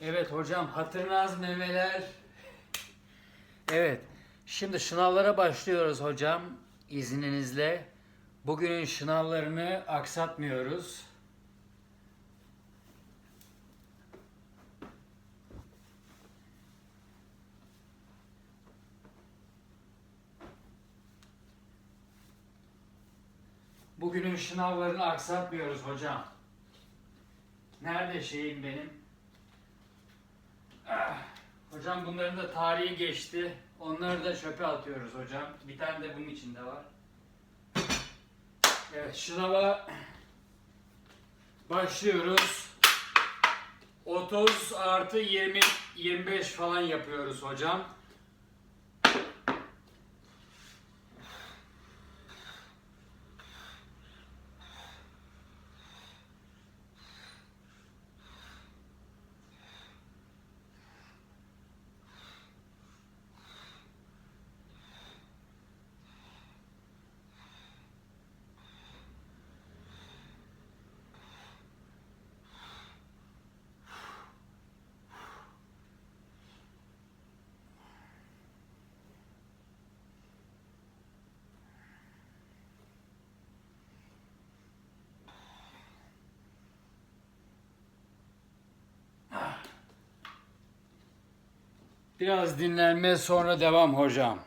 Evet hocam hatırınız memeler. Evet. Şimdi şınavlara başlıyoruz hocam izninizle. Bugünün şınavlarını aksatmıyoruz. Bugünün şınavlarını aksatmıyoruz hocam. Nerede şeyim benim? Hocam bunların da tarihi geçti. Onları da çöpe atıyoruz hocam. Bir tane de bunun içinde var. Evet şınava başlıyoruz. 30 artı 20 25 falan yapıyoruz hocam. Biraz dinlenme sonra devam hocam.